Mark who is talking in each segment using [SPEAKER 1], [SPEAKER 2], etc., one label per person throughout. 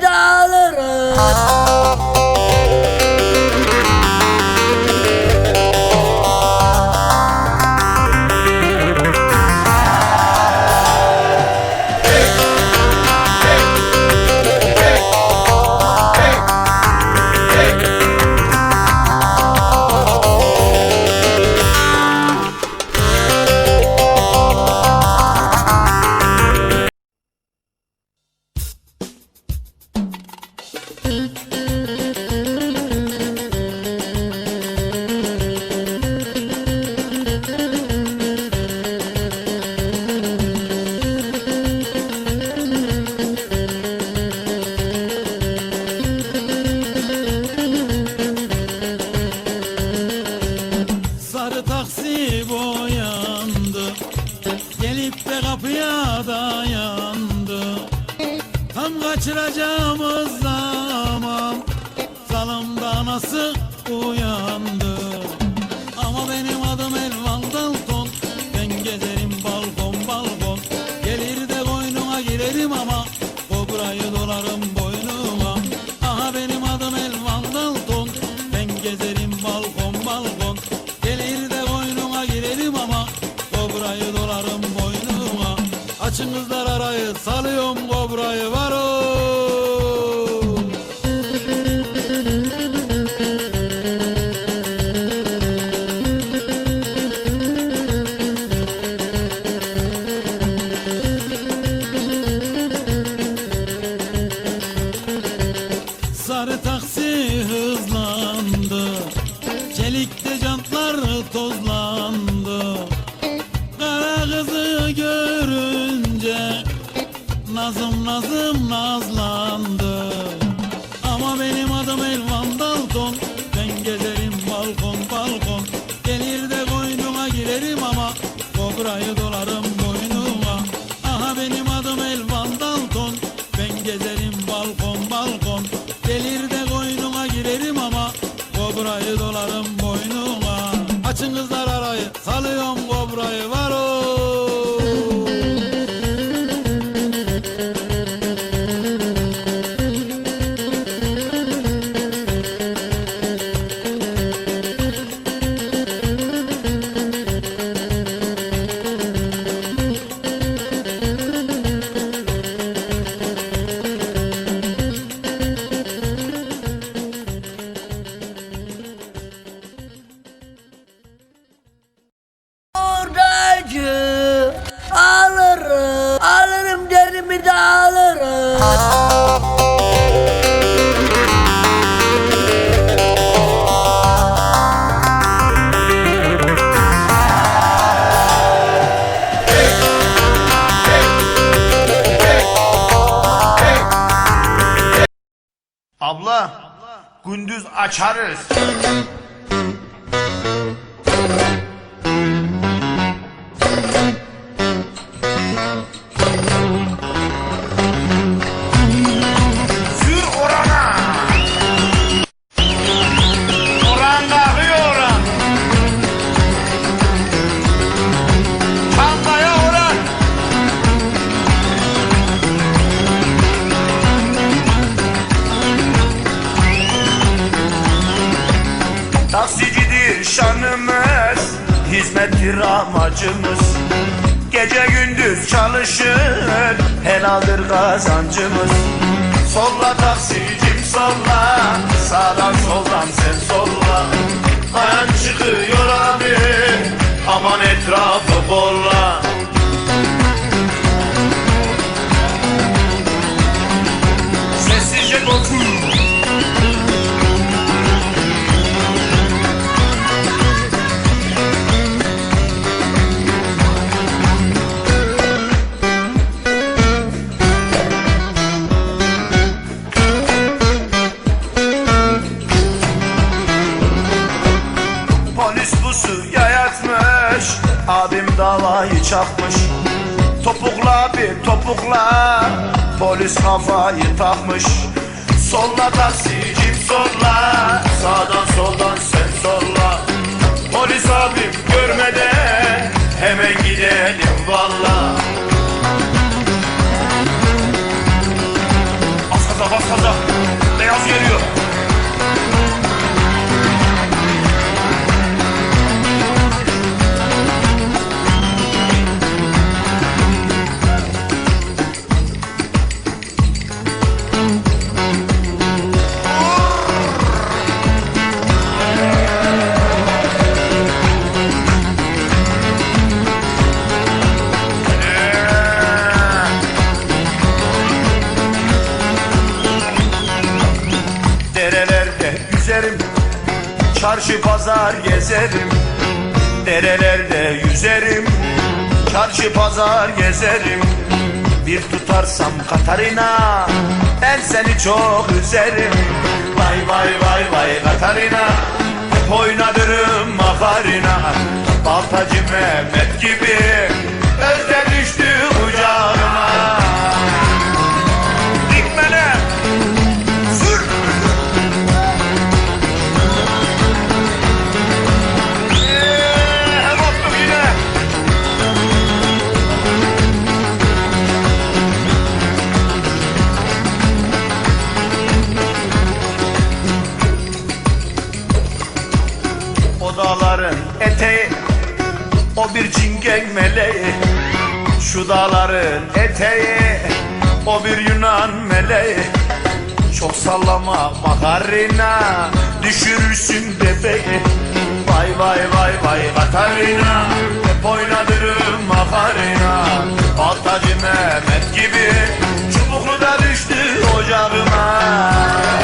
[SPEAKER 1] derimi de
[SPEAKER 2] Sarı taksi boyandı. Gelip de kapıya dayandı. Tam kaçıracağımız zaman Salımda anası uyandı. Ama benim adım Elvan Dalton. Ben gezerim balkon balkon. Gelir de koynuna girerim ama Kobrayı dolarım boynuma. Aha benim adım Elvan Dalton. Ben gezerim balkon balkon
[SPEAKER 3] Abla, gündüz açarız. Hizmettir amacımız. Gece gündüz çalışır, helaldir kazancımız. Solla taksicim solla, sağdan soldan sen solla. Ayan çıkıyor Abim davayı çakmış. Topukla bir topukla Polis kafayı takmış. Solla taksicim solla. Sağdan soldan sen solla. Polis abim görmeden Hemen gidelim valla pazar gezerim Derelerde yüzerim. Çarşı pazar gezerim Bir tutarsam Katarina. Ben seni çok üzerim. Vay vay vay vay Katarina. Hep oynadırım makarina Baltacı Mehmet gibi O dağların eteği O bir çingen meleği. Şu dağların eteği O bir Yunan meleği. Çok sallama makarina Düşürürsün bebeği. Vay vay vay vay Katarina Hep oynadırım makarina. Baltacı Mehmet gibi Çubuklu da düştü ocağıma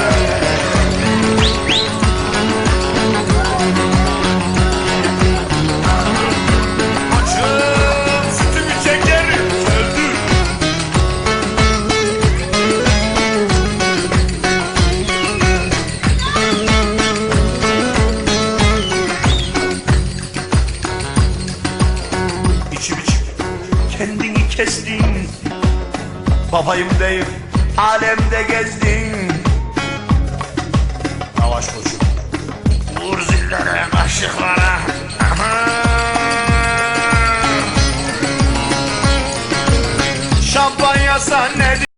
[SPEAKER 3] Babayım deyip alemde gezdin. Yavaş koçum Vur zillere aşıklara. Şampanya nedir?